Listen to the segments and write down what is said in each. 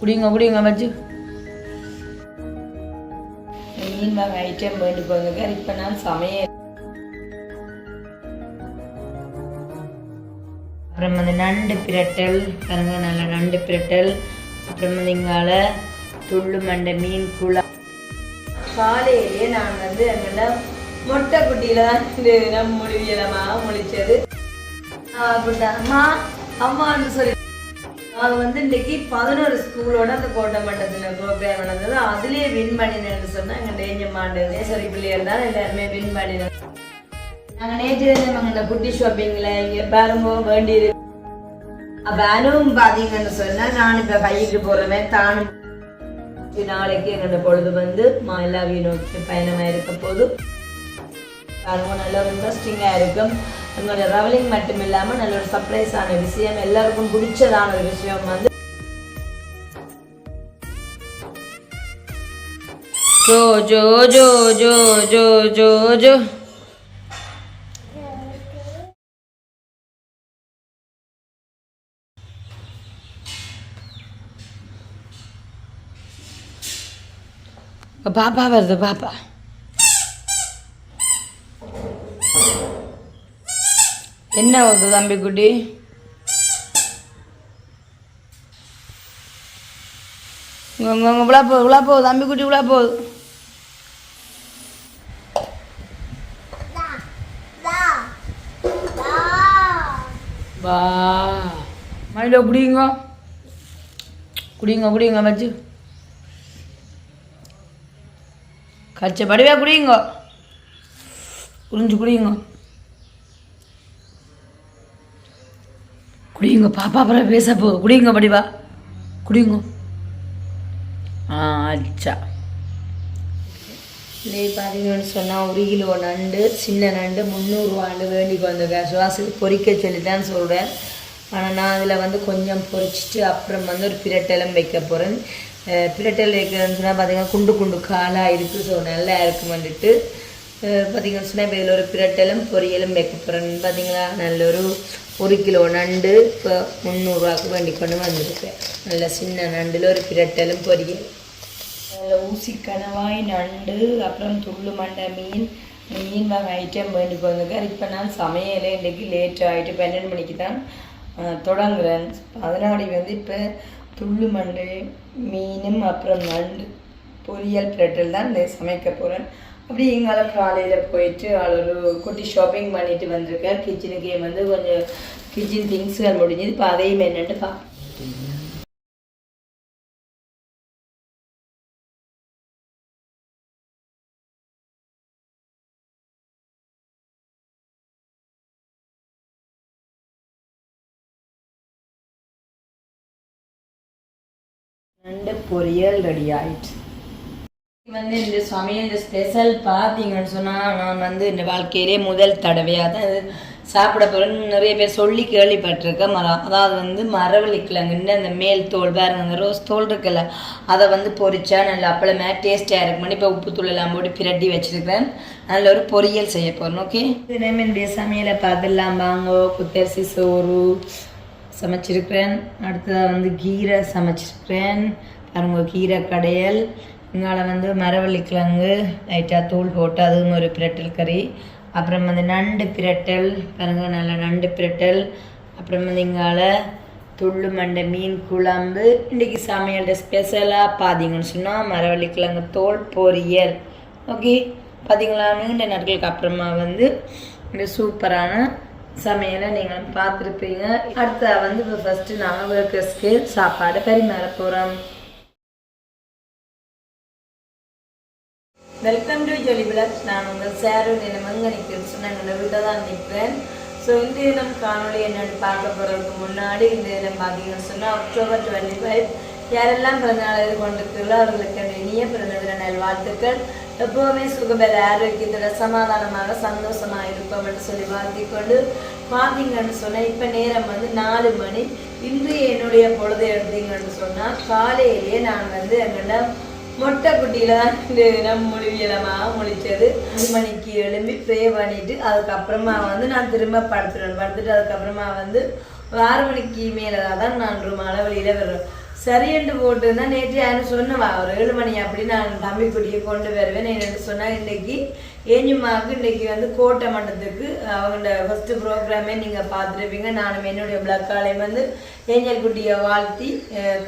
குடிங்க குடிங்க வச்சு மீன் வகை ஐட்டம் வேண்டி போங்க இப்போ நான் சமையல். அப்புறம் வந்து நண்டு பிரட்டல். பாருங்க நல்ல நண்டு பிரட்டல். அப்புறம் வந்து இங்கால துள்ளு மண்டை மீன் குழா. காலையிலேயே நான் வந்து எங்களை மொட்டை குட்டியில தான் இந்த நம்ம முடிவியலமாக முடிச்சது அப்படிதான் அம்மா அம்மான்னு சொல்லி அது வந்து இன்னைக்கு பதினோரு ஸ்கூலோட அந்த கோட்டை மட்டத்தில் ப்ரோக்ராம் நடந்தது. அதுலேயே வின் பண்ணினேன்னு சொன்னா எங்கள் டேஞ்சமாண்டு சரி பிள்ளையர் தான் எல்லாருமே வின் பண்ணினோம். நாங்கள் நேற்று நாங்கள் இந்த குட்டி ஷாப்பிங்கில் இங்கே பாருங்க வேண்டியது வேனும் பார்த்தீங்கன்னு சொன்னால் நான் இப்போ கையிட்டு போகிறவன் தானும் நாளைக்கு எங்களோட பொழுது வந்து மாலாவியை நோக்கி பயணமாக இருக்க போது பாருங்க நல்ல இன்ட்ரெஸ்டிங்காக இருக்கும். என்னோட ரவலிங் மட்டும் இல்லாமல் நல்ல ஒரு சர்ப்ரைஸான விஷயம் எல்லாருக்கும் பிடிச்சதான ஒரு விஷயம் வந்து ஜோ ஜோ ஜோ ஜோ ஜோ ஜோ ஜோ. பாப்பா வருது பாப்பா. என்ன வருது தம்பி குட்டி? விழா போகுது விழா போகுது தம்பி குட்டி விழா போகுது வா. மயிலோ குடிங்க. குடிங்க குடிங்க வச்சு கச்ச படிவா குடிங்க. புரிஞ்சு குடிங்க. குடிங்க பாப்பா அப்புறம் பேச போ குடிங்க படிவா குடிங்க ஆ அச்சா. இதே பார்த்தீங்கன்னு சொன்னால் ஒரு கிலோ நண்டு சின்ன நண்டு முந்நூறுவாண்டு வேண்டிக்கு வந்திருக்கேன் சுவாசத்துக்கு பொரிக்க சொல்லி தான் சொல்கிறேன் ஆனால் நான் அதில் வந்து கொஞ்சம் பொரிச்சிட்டு அப்புறம் வந்து ஒரு பிரட்டலம் வைக்க போகிறேன் பிரட்டல் வைக்கிறேன்னு சொன்னால் பார்த்தீங்கன்னா குண்டு குண்டு காலாக இருக்குது ஸோ நல்லா இருக்கும் வந்துட்டு. பார்த்தீங்கன்னு சொன்னால் இப்போ இதில் ஒரு பிரட்டலும் பொரியலும் வைக்க போகிறேன் பார்த்தீங்களா நல்ல ஒரு ஒரு கிலோ நண்டு இப்போ முந்நூறுரூவாக்கு வண்டி கொண்டு வந்திருக்கேன். நல்ல சின்ன நண்டில் ஒரு பிரட்டலும் பொரியல். அதில் ஊசி கணவாய் நண்டு அப்புறம் துள்ளு மண்டை மீன் மீன் வகை ஐட்டம் வேண்டி போயிருக்கேன் இப்போ நான் சமையலே இன்றைக்கி லேட் ஆகிட்டு பன்னெண்டு மணிக்கு தான் தொடங்குறேன். அதனாடி வந்து இப்போ துள்ளு மண்டை மீனும் அப்புறம் நண்டு பொரியல் பிரட்டல் தான் இந்த சமைக்க போகிறேன் அப்படி எங்கால காலையில் போயிட்டு ஆள் ஒரு குட்டி ஷாப்பிங் பண்ணிட்டு வந்திருக்கேன். கிச்சனுக்கே வந்து கொஞ்சம் கிச்சன் திங்ஸ்கள் முடிஞ்சது. இப்போ அதையும் என்னென்னு பா. நண்டு பொரியல் ரெடி ஆயிடுச்சு. வந்து இந்த சமையல் இந்த ஸ்பெஷல் பார்த்தீங்கன்னு சொன்னால் நான் வந்து இந்த வாழ்க்கையிலே முதல் தடவையாக தான் சாப்பிட போகிறேன்னு நிறைய பேர் சொல்லி கேள்விப்பட்டிருக்கேன். மரம் அதாவது வந்து மரவள்ளிக்கிழங்குன்னு அந்த மேல் தோல் பாருங்க அந்த ரோஸ் தோல் இருக்குல்ல அதை வந்து பொரிச்சா நல்லா அப்பளமே டேஸ்டியாக இருக்கும். இப்போ உப்பு தூளெல்லாம் போட்டு பிரட்டி வச்சிருக்கிறேன். நல்ல ஒரு பொரியல் செய்ய போகிறேன் ஓகே தினமும் என்னுடைய சமையலை பார்த்துலாம் வாங்கோ குத்தரிசி சோறு சமைச்சிருக்கிறேன். அடுத்ததாக வந்து கீரை சமைச்சிருக்கிறேன். பாருங்க கீரை கடையல். இங்கால வந்து மரவள்ளிக்கிழங்கு லைட்டாக தூள் போட்டு அதுவும் ஒரு பிரட்டல் கறி. அப்புறம் வந்து நண்டு பிரட்டல் பாருங்கள் நல்ல நண்டு பிரட்டல். அப்புறம் வந்து இங்கால துள்ளு மண்டை மீன் குழம்பு. இன்றைக்கி சமையல்கிட்ட ஸ்பெஷலாக பார்த்தீங்கன்னு சொன்னால் மரவள்ளிக்கிழங்கு தோல் பொரியல். ஓகே பார்த்தீங்களா நீண்ட நாட்களுக்கு அப்புறமா வந்து இந்த சூப்பரான சமையலை நீங்கள் பார்த்துருப்பீங்க. அடுத்த வந்து இப்போ ஃபஸ்ட்டு நாங்கள் ஒர்க்கர்ஸ்க்கு சாப்பாடு பரிமாற போகிறோம் வெல்கம் டு ஜொலி பிளக்ஸ் நான் உங்கள் சேரு நிலமங்க நிற்கிறேன் சொன்னாங்க இந்த வீட்டில் தான் நிற்கிறேன் ஸோ இந்த தினம் காணொளி என்னென்னு பார்க்க போகிறதுக்கு முன்னாடி இந்த தினம் பார்த்தீங்கன்னு சொன்னால் அக்டோபர் டுவெண்ட்டி ஃபைவ் யாரெல்லாம் பிறந்தநாள் இது கொண்டிருக்கிறீர்களோ அவர்களுக்கு இனிய பிறந்ததின நல்வாழ்த்துக்கள் எப்போவுமே சுகபெற ஆரோக்கியத்தோட சமாதானமாக சந்தோஷமாக இருப்போம் என்று சொல்லி வாழ்த்திக்கொண்டு பார்த்தீங்கன்னு சொன்னால் இப்போ நேரம் வந்து நாலு மணி. இன்று என்னுடைய பொழுதை எடுத்தீங்கன்னு சொன்னால் காலையிலேயே நான் வந்து எங்கள்ட மொட்டை குட்டியில தான் இந்த நம்ம மொழிவியலமாக முடிச்சது அஞ்சு மணிக்கு எழும்பி ப்ரே பண்ணிட்டு அதுக்கப்புறமா வந்து நான் திரும்ப படுத்துடுவேன் படுத்துட்டு அதுக்கப்புறமா வந்து ஆறு மணிக்கு மேலே தான் நான் ரொம்ப அளவெளியில் வருவேன் சரி என்று போட்டு தான் நேற்று யாரும் சொன்னவா ஒரு ஏழு மணி அப்படி நான் தம்பி குட்டியை கொண்டு வருவேன் என்ன சொன்னா இன்னைக்கு ஏஞ்சுமாவுக்கு இன்றைக்கி வந்து கோட்டை மண்டத்துக்கு அவங்களோட ஃபஸ்ட்டு ப்ரோக்ராமே நீங்கள் பார்த்துருப்பீங்க. நானும் என்னுடைய பிளக்காலையும் வந்து ஏஞ்சல் குட்டியை வாழ்த்தி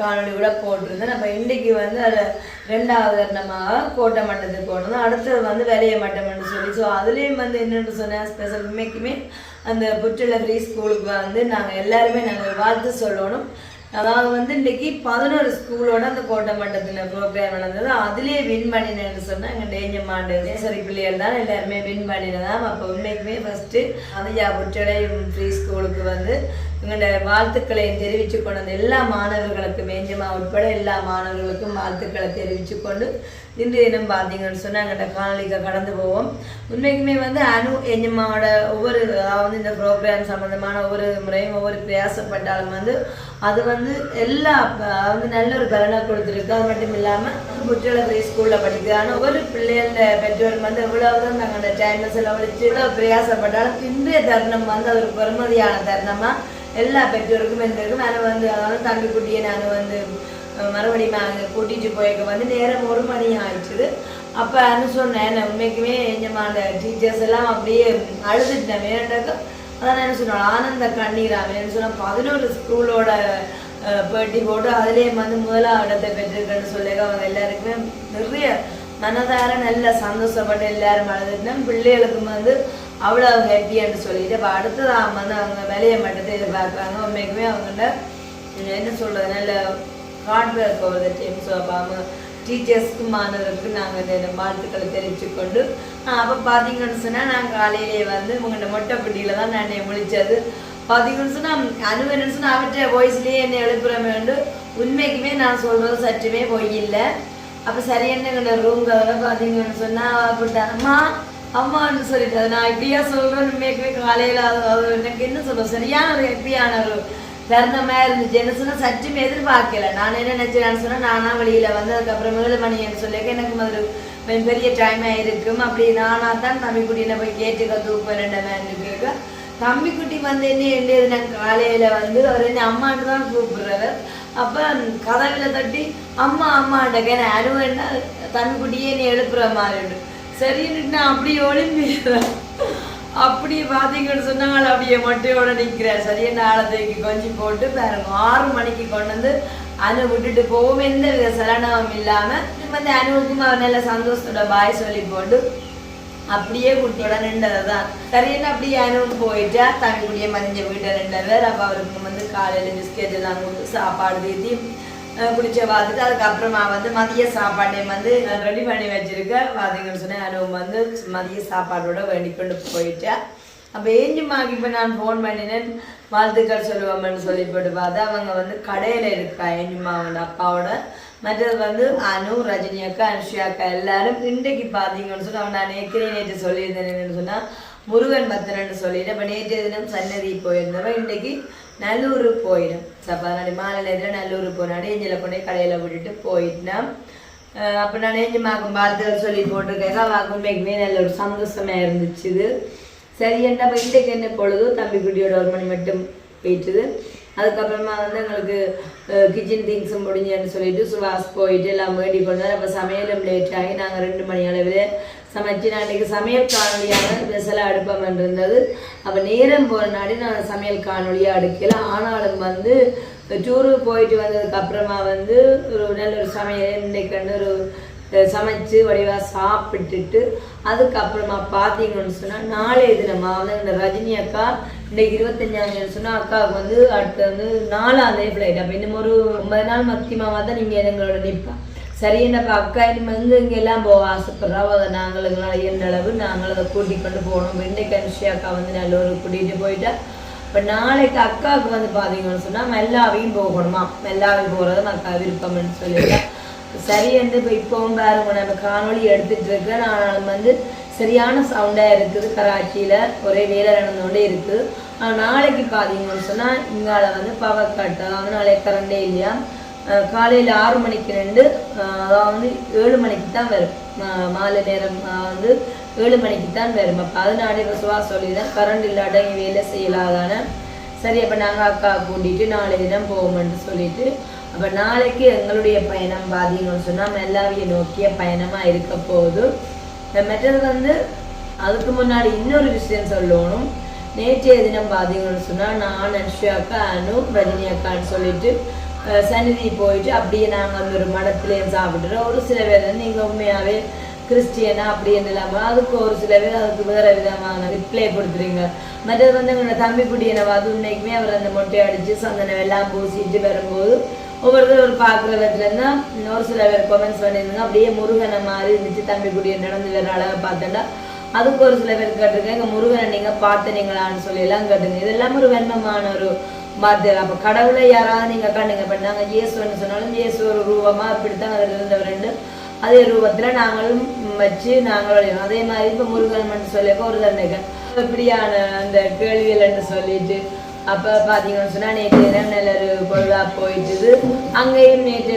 காணொலி கூட போட்டிருந்தேன். நம்ம இன்றைக்கி வந்து அதை ரெண்டாவது தருணமாக கோட்டை மண்டத்துக்கு போனோம் அடுத்தது வந்து விளைய மட்டம்னு சொல்லி. ஸோ அதுலேயும் வந்து என்னென்னு சொன்னேன் ஸ்பெஷல் உண்மைக்குமே அந்த புற்றுள்ள ஃப்ரீ ஸ்கூலுக்கு வந்து நாங்கள் எல்லாருமே நாங்கள் வாழ்த்து சொல்லணும். அதாவது வந்து இன்னைக்கு பதினோரு ஸ்கூலோட அந்த கோட்டை மட்டத்தில் ப்ரோக்ராம் நடந்தது. அதுலேயே வின் பண்ணினேன்னு சொன்னால் எங்கள் டேஞ்சமாண்டு சரி பிள்ளைகள் தான் எல்லாருமே வின் பண்ணினதாம். அப்போ உண்மைக்குமே ஃபஸ்ட்டு அதையா புற்றடை ஃப்ரீ ஸ்கூலுக்கு வந்து எங்களோட வாழ்த்துக்களையும் தெரிவித்து கொண்டு வந்த எல்லா மாணவர்களுக்கும் மேஞ்சமா உட்பட எல்லா மாணவர்களுக்கும் வாழ்த்துக்களை தெரிவித்து கொண்டு இன்றைய தினம் பார்த்தீங்கன்னு சொன்னால் எங்கள்கிட்ட காணொலிக்கு கடந்து போவோம். உண்மைக்குமே வந்து அனு எஞ்சம்மாவோட ஒவ்வொரு அதாவது இந்த ப்ரோக்ராம் சம்மந்தமான ஒவ்வொரு முறையும் ஒவ்வொரு பிரயாசப்பட்டாலும் வந்து அது வந்து எல்லா வந்து நல்ல ஒரு பலனை கொடுத்துருக்கு. அது மட்டும் இல்லாமல் குற்றல ஸ்கூலில் படிக்கிறான ஒவ்வொரு பிள்ளைகள பெற்றோர் வந்து எவ்வளவுதான் தங்களோட டைமை செலவழிச்சு எவ்வளவு பிரயாசப்பட்டாலும் இன்றைய தருணம் வந்து அது ஒரு பெருமதியான தருணமாக எல்லா பெற்றோருக்கும் எந்திருக்கும் மேலே வந்து அதாவது தம்பி குட்டியை நான் வந்து மறுபடியும் அங்கே கூட்டிட்டு போயிருக்க வந்து நேரம் ஒரு மணி ஆயிடுச்சுது. அப்போ அது சொன்னேன் உண்மைக்குமே உண்மைக்குமே எஞ்சமான டீச்சர்ஸ் எல்லாம் அப்படியே அழுதுட்டேன் வேண்டாக்க அதான் என்ன சொன்னோம் ஆனந்த கண்ணீராம என்ன சொன்னால் பதினோரு ஸ்கூலோட பேட்டி போட்டு அதுலேயே வந்து முதலாம் இடத்தை பெற்றிருக்கேன்னு சொல்லி அவங்க எல்லாருக்குமே நிறைய மனதார நல்ல சந்தோஷப்பட்டு எல்லாரும் அழுதுட்டேன் பிள்ளைகளுக்கும் வந்து அவ்வளோ ஹாப்பியான்னு சொல்லிட்டு இப்போ அடுத்ததாக வந்து அவங்க வேலையை மட்டும் எதிர்பார்க்குறாங்க. உண்மைக்குமே அவங்கள்ட்ட என்ன சொல்றது நல்ல hardware work overtime so அப்போ அவங்க நாங்கள் இந்த வாழ்த்துக்களை தெரிவிச்சுக்கொண்டு அப்போ பார்த்தீங்கன்னு சொன்னால் நான் காலையிலே வந்து உங்கள்கிட்ட மொட்டைப்பட்டியில் தான் நான் என்னை முழிச்சது. பார்த்தீங்கன்னு சொன்னால் அனுவன்னு சொன்னால் அவற்றை வாய்ஸ்லேயே என்னை எழுப்புற வேண்டும் உண்மைக்குமே நான் சொல்கிறது சற்றுமே பொய் இல்லை. அப்போ சரியான எங்களோட ரூம் கதவை பார்த்தீங்கன்னு சொன்னால் அப்படின்ட்டாங்க அம்மா அம்மான்னு சொல்லிட்டு. நான் இப்படியா சொல்கிறேன் உண்மைக்குமே காலையில் அவர் எனக்கு என்ன சொல்கிறோம் சரியான ஒரு ஹெப்பியான ஒரு தருணமாக இருந்துச்சு. என்ன சொன்னால் சற்றும் எதிர்பார்க்கல. நான் என்ன நினச்சேன்னு சொன்னால் நானா வெளியில் வந்து அதுக்கப்புறம் ஏழு மணின்னு சொல்லியிருக்க எனக்கு அது ஒரு பெரிய டைமாக இருக்கும். அப்படி நானாக தான் தம்பி குட்டினை போய் கேட்டுக்க தூப்பேன் ரெண்டு கேட்க. தம்பி குட்டி வந்து என்ன எழுதியது? நான் காலையில் வந்து அவர் என்ன அம்மான்னு தான் கூப்பிடுறவர் அப்போ கதவில் தட்டி அம்மா அம்மாண்டக்க என்ன அனுவன்னா தம்பி குட்டியே நீ எழுப்புற மாதிரி சரின்னு நான் அப்படியே ஒளிம்பிடுறேன் அப்படி பார்த்தீங்கன்னு சொன்னாங்க அப்படியே மொட்டையோட நிற்கிறேன் சரியா நாளத்தைக்கு கொஞ்சம் போட்டு பாருங்க ஆறு மணிக்கு கொண்டு வந்து அனு விட்டுட்டு போகும் எந்த வித சலனமும் இல்லாமல் வந்து அனுவுக்கும் அவர் நல்ல சந்தோஷத்தோட பாய் சொல்லி போட்டு அப்படியே குட்டியோட நின்றதை தான் சரியான அப்படியே அனுவும் போயிட்டா தம்பி குட்டியே மதிஞ்ச வீட்டை நின்றவர். அப்போ அவருக்கு வந்து காலையில் பிஸ்கெட் எல்லாம் கொடுத்து சாப்பாடு தீத்தி அஹ் குடிச்ச பார்த்துட்டு அதுக்கப்புறமா வந்து மதிய சாப்பாட்டையும் வந்து நான் ரெடி பண்ணி வச்சிருக்க பார்த்தீங்கன்னு சொன்னேன் அனுபவம் வந்து மதிய சாப்பாடோட வேண்டி கொண்டு போயிட்டா. அப்போ ஏஞ்சுமாக்கு இப்போ நான் ஃபோன் பண்ணினேன். வாழ்த்துக்கள் சொல்லுவோம்னு சொல்லி போட்டு பார்த்தா அவங்க வந்து கடையில் இருக்கா ஏஞ்சுமா அவன் அப்பாவோட. மற்றது வந்து அனு ரஜினி அக்கா அனுஷியா அக்கா எல்லாரும் இன்றைக்கு பார்த்தீங்கன்னு சொன்னா அவன் நான் நேற்று நேற்று சொல்லியிருந்தேன் என்னன்னு சொன்னால் முருகன் பத்திரன்னு சொல்லிட்டு அப்போ நேற்று தினம் சன்னதி போயிருந்தவன் இன்றைக்கு நல்லூர் போயிடும் சப்பாடி மாலையில் எதிர நல்லூர் போனாடி ஏஞ்சலை கொண்டே கடையில் விட்டுட்டு போயிட்டேன் அப்போ நான் ஏஞ்சமாக்கும் பார்த்து சொல்லி போட்டிருக்கேன் அவன் மேக்குமே நல்ல ஒரு சந்தோஷமாக இருந்துச்சு இது சரி என்ன இப்போ இன்றைக்கு என்ன பொழுது தம்பி குட்டியோட ஒரு மணி மட்டும் போயிட்டுது அதுக்கப்புறமா வந்து எங்களுக்கு கிச்சன் திங்ஸ் முடிஞ்சேன்னு சொல்லிட்டு சுவாஸ் போயிட்டு எல்லாம் வேண்டி கொண்டு அப்போ சமையலும் லேட் ஆகி நாங்கள் ரெண்டு மணி அளவில் சமைச்சு நான் இன்றைக்கி சமையல் காணொலியாக ஸ்பெஷலாக அடுப்பம் இருந்தது அப்போ நேரம் போகிற நாடி நான் சமையல் காணொலியாக அடுக்கல ஆனாலும் வந்து டூருக்கு போயிட்டு வந்ததுக்கு அப்புறமா வந்து ஒரு நல்ல ஒரு சமையல் இன்றைக்கு வந்து ஒரு சமைச்சு வடிவாக சாப்பிட்டுட்டு அதுக்கப்புறமா பார்த்தீங்கன்னு சொன்னால் நாளைய தினமாக வந்து இந்த ரஜினி அக்கா இன்னைக்கு இருபத்தஞ்சாம் தேதி சொன்னால் அக்காவுக்கு வந்து அடுத்து வந்து நாலாம் ஃப்ளைட் அப்போ இன்னும் ஒரு ஒன்பது நாள் மத்தியமாக தான் நீங்கள் எங்களோட நிற்பா சரி என்னப்பா அக்கா இனிமே எங்கே இங்கே எல்லாம் போக ஆசைப்படுறா. அதை நாங்கள் எங்களால் இயன்ற அளவு நாங்கள் அதை கூட்டிக் கொண்டு போகணும். இன்னைக்கு அனுஷி அக்கா வந்து நல்ல ஒரு கூட்டிகிட்டு போயிட்டா. இப்போ நாளைக்கு அக்காவுக்கு வந்து பார்த்தீங்கன்னு சொன்னால் மெல்லாவையும் போகணுமா? மெல்லாவையும் போகிறது அக்கா விருப்பம்னு சொல்லிட்டா. சரி வந்து இப்போ இப்போவும் பாருங்க நம்ம காணொளி எடுத்துட்டு இருக்கிறேன் ஆனாலும் வந்து சரியான சவுண்டாக இருக்குது. கராச்சியில் ஒரே வேலை நடந்தோண்டே இருக்குது நாளைக்கு பார்த்தீங்கன்னு சொன்னால் இங்கால வந்து பவர் கட் அதாவது நாளைக்கு கரண்டே இல்லையா? காலையில் ஆறு மணிக்கு ரெண்டு அதாவது வந்து ஏழு மணிக்கு தான் வரும். மாலை நேரம் வந்து ஏழு மணிக்கு தான் வரும். அப்போ அதனால இப்போ சுவா சொல்லி தான் கரண்ட் இல்லாட்ட இங்கே வேலை செய்யலாதான? சரி அப்போ நாங்கள் அக்கா கூட்டிகிட்டு நாளை தினம் போவோம்னு சொல்லிட்டு அப்போ நாளைக்கு எங்களுடைய பயணம் பார்த்தீங்கன்னு சொன்னால் மெல்லாவிய நோக்கிய பயணமாக இருக்க போகுது. மற்றது வந்து அதுக்கு முன்னாடி இன்னொரு விஷயம் சொல்லணும். நேற்றைய தினம் பார்த்தீங்கன்னு சொன்னால் நான் அன்ஷு அக்கா அனு ரஜினி அக்கான்னு சொல்லிட்டு சன்னிதி போயிட்டு அப்படியே நாங்கள் அந்த ஒரு மடத்துலேயும் சாப்பிட்டுறோம் ஒரு சில பேர் வந்து நீங்கள் உண்மையாகவே கிறிஸ்டியனா அப்படின்னு இல்லாமல் அதுக்கு ஒரு சில பேர் அதுக்கு வேறு விதமான ரிப்ளை கொடுத்துருங்க மற்றது வந்து எங்களோட தம்பி குடியனை பார்த்து இன்னைக்குமே அவர் அந்த மொட்டை அடித்து சந்தனம் எல்லாம் பூசிட்டு வரும்போது ஒவ்வொருத்தர் ஒரு பார்க்குற ஒரு சில பேர் கொமெண்ட்ஸ் பண்ணியிருந்தாங்க. அப்படியே முருகனை மாதிரி இருந்துச்சு. தம்பி குடியை நடந்து வர அழகாக பார்த்தேன்டா அதுக்கு ஒரு சில பேர் கேட்டிருக்கேன் எங்க முருகனை நீங்கள் பார்த்தனீங்களான்னு சொல்லி எல்லாம் கேட்டுங்க இதெல்லாம் ஒரு வெண்மமான ஒரு வார்த்தை. அப்போ கடவுளை யாராவது நீங்கள் கண்ணுங்க இப்போ நாங்கள் இயேசுன்னு சொன்னாலும் இயேசு ஒரு ரூபமாக இப்படித்தான் அதில் இருந்தவர் ரெண்டு. அதே ரூபத்தில் நாங்களும் வச்சு நாங்களும் அதே மாதிரி இப்போ முருகன் சொல்லி ஒரு தன்னைக்கு இப்படியான அந்த கேள்விகள்னு சொல்லிட்டு அப்போ பார்த்தீங்கன்னு சொன்னால் நேற்று இரவு நல்ல ஒரு பொழுதா போயிட்டுது. அங்கேயும் நேற்று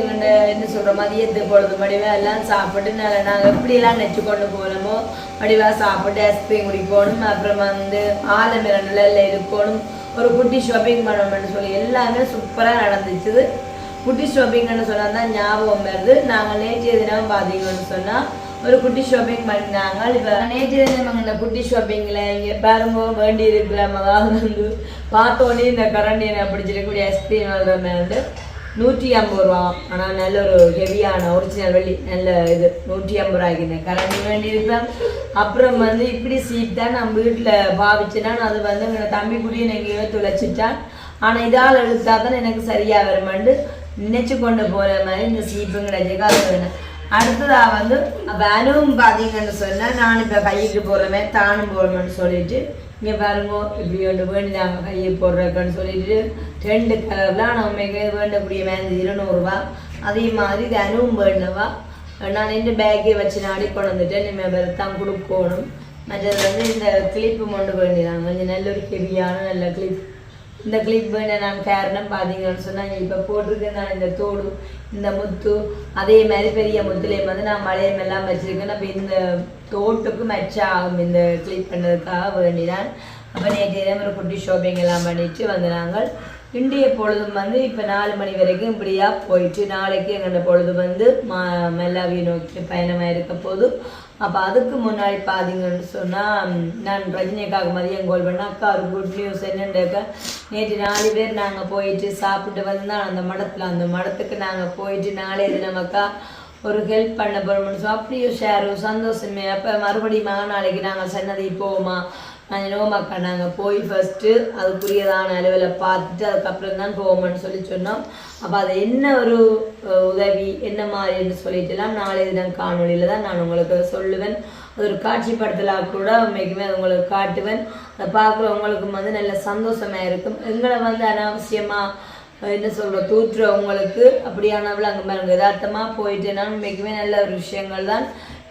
என்ன சொல்கிற மதியத்து பொழுது மடிவா எல்லாம் சாப்பிட்டு நல்ல நாங்கள் எப்படியெல்லாம் நெச்சு கொண்டு போகணுமோ மடிவா சாப்பிட்டு ஐஸ்கிரீம் குடிக்கணும் அப்புறம் வந்து ஆலமிரண்டில் இருக்கணும் ஒரு குட்டி ஷாப்பிங் பண்ணணும்னு சொல்லி எல்லாமே சூப்பராக நடந்துச்சு. குட்டி ஷாப்பிங்னு சொன்னால் தான் ஞாபகம் வருது. நாங்கள் நேற்றைய தினம் பார்த்தீங்கன்னு சொன்னால் ஒரு குட்டி ஷாப்பிங் பண்ணாங்க இப்போ நேற்று தினம் இந்த குட்டி ஷாப்பிங்கில் இங்கே பாருங்க வேண்டி இருக்கிற அதாவது வந்து பார்த்தோன்னே இந்த கரண்டியை பிடிச்சிருக்கக்கூடிய ஐஸ்கிரீம் வந்து வந்து நூற்றி ஐம்பது ரூபா ஆனால் நல்ல ஒரு ஹெவியான ஒரிஜினல் வெள்ளி நல்ல இது நூற்றி ஐம்பது ரூபாய்க்கு இந்த கரண்டி வேண்டி இருப்பேன் அப்புறம் வந்து இப்படி சீட் தான் நான் வீட்டில் பாவிச்சேன்னா அது வந்து எங்களை தம்பி கூடிய எங்கேயோ துளைச்சிட்டான் ஆனால் இதால் எழுத்தா தான் எனக்கு சரியாக வருமாண்டு நினைச்சு கொண்டு போகிற மாதிரி இந்த சீப்புங்கிற கிடைச்சிக்கா வேணும் அடுத்ததாக வந்து வேனும் பார்த்தீங்கன்னு சொன்னால் நான் இப்போ கைக்கு போடுறமே தானும் போடணும்னு சொல்லிட்டு இங்கே பாருங்க இப்படி ஒன்று வேண்டினாங்க கையை போடுறக்கன்னு சொல்லிட்டு ரெண்டு கலர்லாம் நம்ம வேண்டக்கூடிய மேந்து இருநூறுவா. அதே மாதிரி தனுவும் வேண்டவா. நான் இந்த பேக்கே வச்சு நாடி கொண்டு வந்துட்டேன் இனிமேல் வேறு தான் கொடுக்கணும். மற்றது வந்து இந்த கிளிப்பு கொண்டு வேண்டினாங்க கொஞ்சம் நல்ல ஒரு ஹெவியான நல்ல கிளிப் இந்த கிளிப் வேண நான் காரணம் பார்த்தீங்கன்னு சொன்னாங்க இப்போ போட்டிருக்கேன் நான் இந்த தோடு இந்த முத்து அதே மாதிரி பெரிய முத்துலேயும் வந்து நான் மலையம் எல்லாம் வச்சுருக்கேன். அப்போ இந்த தோட்டுக்கு மேட்ச் ஆகும். இந்த கிளிப் பண்ணதுக்காக வேண்டிதான். அப்போ நேற்று இதே மாதிரி குட்டி ஷாப்பிங் எல்லாம் பண்ணிட்டு வந்து நாங்கள் இன்றைய பொழுதும் வந்து இப்போ நாலு மணி வரைக்கும் இப்படியா போயிட்டு நாளைக்கு எங்களோட பொழுது வந்து மா மெல்லாவியை நோக்கி பயணமாக இருக்க போது அப்போ அதுக்கு முன்னாடி பார்த்தீங்கன்னு சொன்னால் நான் ரஜினிக்காக மதியம் கோல் பண்ணேன். அக்கா ஒரு குட் நியூஸ் என்னண்டாக்கா நேற்று நாலு பேர் நாங்கள் போயிட்டு சாப்பிட்டு வந்தால் அந்த மடத்தில் அந்த மடத்துக்கு நாங்கள் போயிட்டு நாளே தினமக்கா ஒரு ஹெல்ப் பண்ண போகிறோம்னு சொல்லி அப்படியே ஷேரும் சந்தோஷமே. அப்போ மறுபடியும் நாளைக்கு நாங்கள் சன்னதி போவோமா நாங்கள் நோமாக்கா நாங்கள் போய் ஃபஸ்ட்டு அதுக்குரியதான அளவில் பார்த்துட்டு அதுக்கப்புறம் தான் போவோம்னு சொல்லி சொன்னோம். அப்போ அது என்ன ஒரு உதவி என்ன மாதிரின்னு சொல்லிட்டுலாம் நாளை தினம் காணொலியில் தான் நான் உங்களுக்கு சொல்லுவேன். அது ஒரு காட்சிப்படுத்தலாக கூட உண்மைக்குமே அது உங்களுக்கு காட்டுவேன். அதை பார்க்குறவங்களுக்கும் வந்து நல்ல சந்தோஷமாக இருக்கும். எங்களை வந்து அனாவசியமாக என்ன சொல்கிற தூற்றுறவங்களுக்கு அப்படியானவள் அங்கே பாருங்க யதார்த்தமாக போயிட்டேன்னா உண்மைக்குமே நல்ல ஒரு விஷயங்கள் தான்.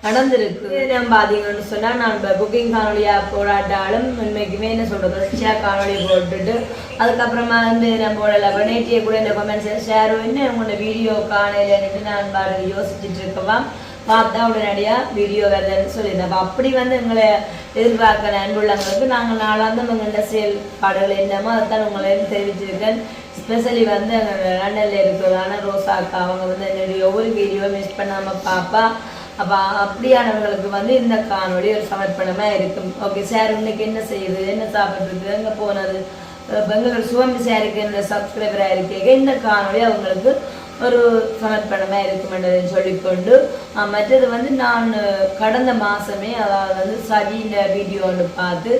நடந்திருக்கு. நம்ம பார்த்தீங்கன்னு சொன்னால் நான் இப்போ புக்கிங் காணொலியாக போராட்டாலும் உண்மைக்குமே என்ன சொல்கிறது தொடர்ச்சியாக காணொலி போட்டுட்டு அதுக்கப்புறமா வந்து நம்ம லெபனேட்டியை கூட இந்த கமெண்ட்ஸ் ஷேர் பண்ணி உங்களோட வீடியோ காணலன்ட்டு நான் பாருங்க யோசிச்சுட்டு இருக்கவா? பார்த்தா உடனடியாக வீடியோ வருதுன்னு சொல்லியிருந்தேன். அப்போ அப்படி வந்து எங்களை எதிர்பார்க்கிற அன்புள்ளவங்களுக்கு நாங்கள் நாளாந்தம் எங்கள்கிட்ட செயல்பாடுகள் என்னமோ அதைத்தான் உங்களை தெரிவிச்சிருக்கேன். ஸ்பெஷலி வந்து லண்டனில் இருக்கிறதான ரோசா அக்கா அவங்க வந்து என்னுடைய ஒவ்வொரு வீடியோ மிஸ் பண்ணாமல் பாப்பா. அப்போ அப்படியானவர்களுக்கு வந்து இந்த காணொலி ஒரு சமர்ப்பணமாக இருக்கும். ஓகே சார் இன்னைக்கு என்ன செய்யுது? என்ன சாப்பிட்றது எங்கே போனது? பெங்களூர் சுவாமி சாருக்கு என்ன சப்ஸ்கிரைபராக இருக்கீங்க? இந்த காணொலி அவங்களுக்கு ஒரு சமர்ப்பணமாக இருக்குமென்றதை சொல்லிக்கொண்டு மற்றது வந்து நான் கடந்த மாதமே அதாவது வந்து சஜின்ற வீடியோ ஒன்று பார்த்து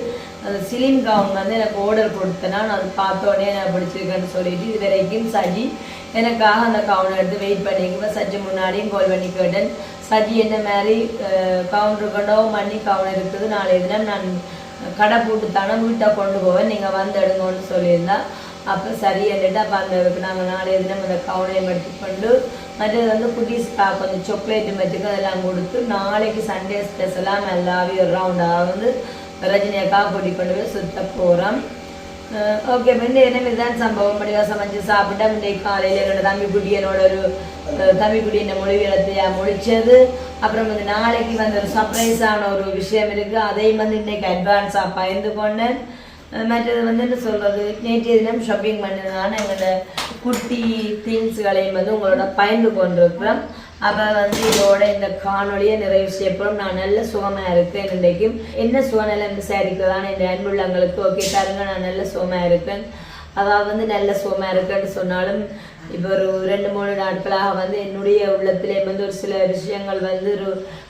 அந்த சிலிம் கவுன் வந்து எனக்கு ஆர்டர் கொடுத்தேன்னா நான் அது பார்த்த உடனே நான் பிடிச்சிருக்கேன்னு சொல்லிட்டு இது வரைக்கும் சஜி எனக்காக அந்த கவுன் எடுத்து வெயிட் பண்ணிக்குவேன் சஜி முன்னாடியும் கால் பண்ணி கேட்டேன் சதி என்ன மாதிரி கவுன் இருக்கண்டோ மண்ணி கவுன் இருக்குது. நாளை தினம் நான் கடை போட்டு தானே வீட்டை கொண்டு போவேன். நீங்கள் வந்து எடுங்கன்னு சொல்லியிருந்தா. அப்போ சரி என்னட்டு அப்போ அந்த நாங்கள் நாளைய தினம் அந்த கவுனையும் எடுத்துக்கொண்டு மற்றது வந்து குட்டீஸ்க்காக கொஞ்சம் சாக்லேட்டு மெட்டுக்கு அதெல்லாம் கொடுத்து நாளைக்கு சண்டே ஸ்பெஷலாக நல்லாவே ஒரு ரவுண்டாக வந்து ரஜினியக்காக பொடி கொண்டு போய் சுத்த போகிறோம் ஓகே முன்னே என்ன தான் சம்பவம் படிவா சமைச்சு சாப்பிட்டா இன்றைக்கு காலையில் என்னோட தம்பி குட்டி என்னோட ஒரு தம்பி குட்டி என்ன மொழி வளர்த்தியா முடிச்சது அப்புறம் வந்து நாளைக்கு வந்து ஒரு சர்ப்ரைஸான ஒரு விஷயம் இருக்குது அதையும் வந்து இன்னைக்கு அட்வான்ஸாக பயந்து கொண்டேன் மற்றது வந்து என்ன சொல்கிறது நேற்றைய தினம் ஷாப்பிங் பண்ணதுனால எங்களோட குட்டி திங்ஸ்களையும் வந்து உங்களோட பயந்து கொண்டிருக்கிறோம் அப்போ வந்து இதோட இந்த காணொளியை நிறைவு செய்யப்படும். நான் நல்ல சுகமாக இருக்கேன் இன்றைக்கும் என்ன சுகநிலை விசாரிக்கிறதான இந்த அன்புள்ளங்களுக்கு? ஓகே பாருங்க நான் நல்ல சுகமாக இருக்கேன் அவள் வந்து நல்ல சுகமாக இருக்குன்னு சொன்னாலும் இப்போ ஒரு ரெண்டு மூணு நாட்களாக வந்து என்னுடைய உள்ளத்திலே வந்து ஒரு சில விஷயங்கள் வந்து ஒரு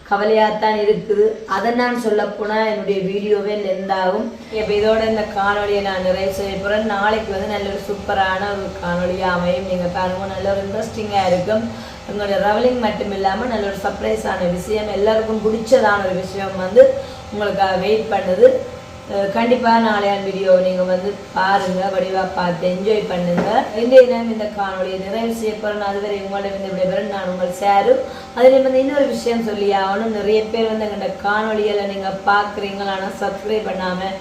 கவலையாகத்தான் இருக்குது. அதை நான் சொல்லப்போனால் என்னுடைய வீடியோவே லெந்தாகும் இப்போ இதோட இந்த காணொலியை நான் நிறைய செய்ய போகிறேன் நாளைக்கு வந்து நல்ல ஒரு சூப்பரான ஒரு காணொலியாக அமையும். நீங்கள் பாருங்கள் நல்ல ஒரு இன்ட்ரெஸ்டிங்காக இருக்கும். உங்களோட ரவலிங் மட்டும் இல்லாமல் நல்ல ஒரு சர்ப்ரைஸான விஷயம் எல்லாருக்கும் பிடிச்சதான ஒரு விஷயம் வந்து உங்களுக்காக வெயிட் பண்ணுது. கண்டிப்பாக கண்டிப்பா நாளைய வீடியோ நீங்க வந்து பாருங்க வடிவா பார்த்து என்ஜாய் பண்ணுங்க. இன்றைய தினம் இந்த காணொலியை நிறைவு செய்ய அதுவரை உங்களிடம் இந்த விடைபெறும் நான் உங்கள் சேரும் அதில் வந்து இன்னொரு விஷயம் சொல்லி ஆகணும். நிறைய பேர் வந்து எங்கள்கிட்ட காணொலிகளை நீங்க பார்க்குறீங்களா ஆனால் சப்ஸ்கிரைப் பண்ணாம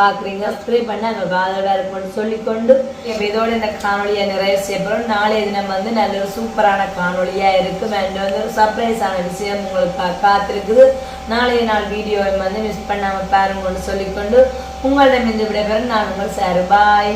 பார்க்குறீங்க சப்ஸ்கிரைப் பண்ண அங்கே காதலாக இருக்கும்னு சொல்லிக்கொண்டு இப்போ இதோட இந்த காணொலியை நிறைவு செய்யப்படும் நாளைய தினம் வந்து நல்ல ஒரு சூப்பரான காணொலியாக இருக்கும். அண்ட் வந்து ஒரு சர்ப்ரைஸான விஷயம் உங்களுக்கு காத்திருக்குது. நாளைய நாள் வீடியோவை வந்து மிஸ் பண்ணாமல் பாருங்கன்னு சொல்லிக்கொண்டு உங்களிடம் இந்த விடைபெற நான் உங்கள் சார். பாய்